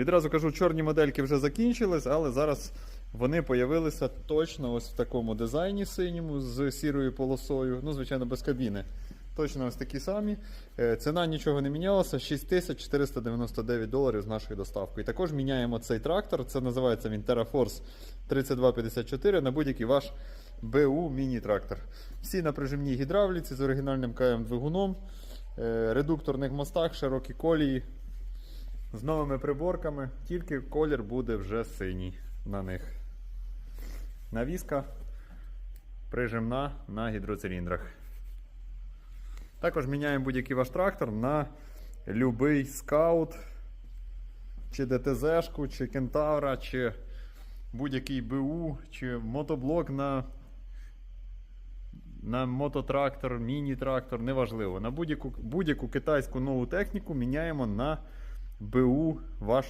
Відразу кажу, чорні модельки вже закінчились, але зараз вони появилися точно ось в такому дизайні синьому з сірою полосою. Ну, звичайно, без кабіни. Точно ось такі самі. Е, Ціна нічого не мінялася. 6499 доларів з нашою доставкою. І також міняємо цей трактор. Це називається він TerraForce 3254 на будь-який ваш БУ міні-трактор. Всі на прижимній гідравліці з оригінальним КМ двигуном, е, редукторних мостах, широкі колії. З новими приборками, тільки колір буде вже синій на них. Навіска прижимна на гідроциліндрах. Також міняємо будь-який ваш трактор на любий скаут, чи ДТЗ-шку, чи кентавра, чи будь-який БУ, чи мотоблок на, на мототрактор, міні-трактор, неважливо. На будь-яку будь-яку китайську нову техніку міняємо на БУ ваш